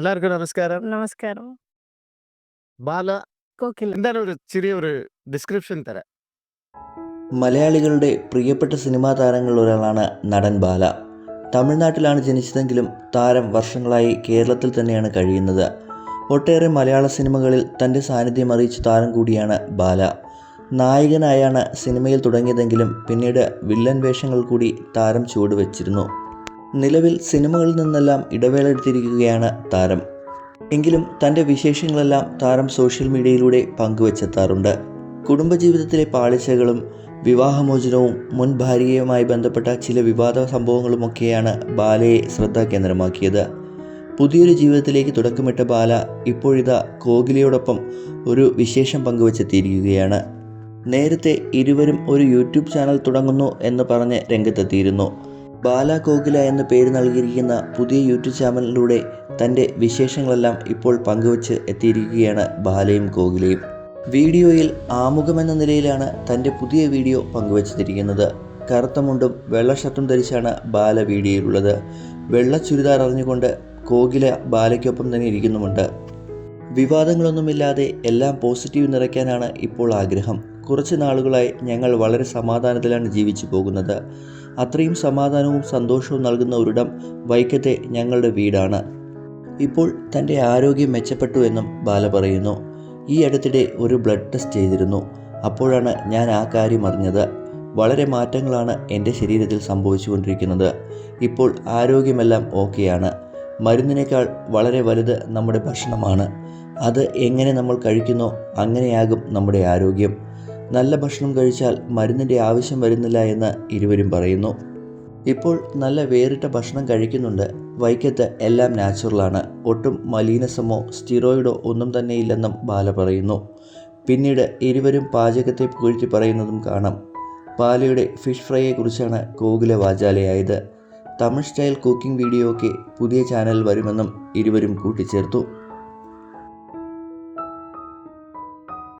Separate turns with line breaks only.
എല്ലാവർക്കും നമസ്കാരം.
നമസ്കാരം.
ബാല
കോക്കിൽ
എന്താണ് ഒരു ചെറിയൊരു ഡിസ്ക്രിപ്ഷൻ തരാം
മലയാളികളുടെ പ്രിയപ്പെട്ട സിനിമാ താരങ്ങളിൽ ഒരാളാണ് നടൻ ബാല. തമിഴ്നാട്ടിലാണ് ജനിച്ചതെങ്കിലും താരം വർഷങ്ങളായി കേരളത്തിൽ തന്നെയാണ് കഴിയുന്നത്. ഒട്ടേറെ മലയാള സിനിമകളിൽ തന്റെ സാന്നിധ്യം അറിയിച്ച താരം കൂടിയാണ് ബാല. നായകനായാണ് സിനിമയിൽ തുടങ്ങിയതെങ്കിലും പിന്നീട് വില്ലൻ വേഷങ്ങൾ കൂടി താരം ചുവടുവെച്ചിരുന്നു. നിലവിൽ സിനിമകളിൽ നിന്നെല്ലാം ഇടവേള എടുത്തിരിക്കുകയാണ് താരം. എങ്കിലും തന്റെ വിശേഷങ്ങളെല്ലാം താരം സോഷ്യൽ മീഡിയയിലൂടെ പങ്കുവച്ചെത്താറുണ്ട്. കുടുംബജീവിതത്തിലെ പാളിച്ചകളും വിവാഹമോചനവും മുൻ ഭാര്യയുമായി ബന്ധപ്പെട്ട ചില വിവാദ സംഭവങ്ങളുമൊക്കെയാണ് ബാലയെ ശ്രദ്ധാകേന്ദ്രമാക്കിയത് പുതിയൊരു ജീവിതത്തിലേക്ക് തുടക്കമിട്ട ബാല ഇപ്പോഴിതാ കോഹ്ലിയോടൊപ്പം ഒരു വിശേഷം പങ്കുവച്ചെത്തിയിരിക്കുകയാണ്. നേരത്തെ ഇരുവരും ഒരു യൂട്യൂബ് ചാനൽ തുടങ്ങുന്നു എന്ന് പറഞ്ഞ് രംഗത്തെത്തിയിരുന്നു. ബാല കോകില എന്ന പേര് നൽകിയിരിക്കുന്ന പുതിയ യൂട്യൂബ് ചാനലിലൂടെ തന്റെ വിശേഷങ്ങളെല്ലാം ഇപ്പോൾ പങ്കുവച്ച് എത്തിയിരിക്കുകയാണ് ബാലയും കോകിലയും. വീഡിയോയിൽ ആമുഖമെന്ന നിലയിലാണ് തന്റെ പുതിയ വീഡിയോ പങ്കുവച്ചിരിക്കുന്നത്. കറുത്ത മുണ്ടും വെള്ള ഷർട്ടും ധരിച്ചാണ് ബാല വീഡിയോയിലുള്ളത്. വെള്ള ചുരിദാർ അറിഞ്ഞുകൊണ്ട് കോകില ബാലയ്ക്കൊപ്പം തന്നെ ഇരിക്കുന്നുമുണ്ട്. വിവാദങ്ങളൊന്നുമില്ലാതെ എല്ലാം പോസിറ്റീവ് നിറയ്ക്കാനാണ് ഇപ്പോൾ ആഗ്രഹം. കുറച്ച് നാളുകളായി ഞങ്ങൾ വളരെ സമാധാനത്തിലാണ് ജീവിച്ചു പോകുന്നത്. അത്രയും സമാധാനവും സന്തോഷവും നൽകുന്ന ഒരിടം വൈക്കത്തെ ഞങ്ങളുടെ വീടാണ്. ഇപ്പോൾ തന്റെ ആരോഗ്യം മെച്ചപ്പെട്ടു എന്നും ബാല പറയുന്നു. ഈ അടുത്തിടെ ഒരു ബ്ലഡ് ടെസ്റ്റ് ചെയ്തിരുന്നു. അപ്പോഴാണ് ഞാൻ ആ കാര്യം അറിഞ്ഞത്. വളരെ മാറ്റങ്ങളാണ് എന്റെ ശരീരത്തിൽ സംഭവിച്ചുകൊണ്ടിരിക്കുന്നത്. ഇപ്പോൾ ആരോഗ്യമെല്ലാം ഓക്കെയാണ്. മരുന്നിനേക്കാൾ വളരെ വലുത് നമ്മുടെ ഭക്ഷണമാണ്. അത് എങ്ങനെ നമ്മൾ കഴിക്കുന്നോ അങ്ങനെയാകും നമ്മുടെ ആരോഗ്യം. നല്ല ഭക്ഷണം കഴിച്ചാൽ മരുന്നിന്റെ ആവശ്യം വരുന്നില്ല എന്ന് ഇരുവരും പറയുന്നു. ഇപ്പോൾ നല്ല വേറിട്ട ഭക്ഷണം കഴിക്കുന്നുണ്ട്. വൈക്കത്ത് എല്ലാം നാച്ചുറലാണ്. ഒട്ടും മലീനസമോ സ്റ്റിറോയിഡോ ഒന്നും തന്നെ ഇല്ലെന്നും ബാല പറയുന്നു. പിന്നീട് ഇരുവരും പാചകത്തെ പുകഴ്ത്തി പറയുന്നതും കാണാം. ബാലയുടെ ഫിഷ് ഫ്രൈയെക്കുറിച്ചാണ് ഗോകുല വാചാലയായത്. തമിഴ് സ്റ്റൈൽ കുക്കിംഗ് വീഡിയോ ഒക്കെ പുതിയ ചാനൽ വരുമെന്നും ഇരുവരും കൂട്ടിച്ചേർത്തു.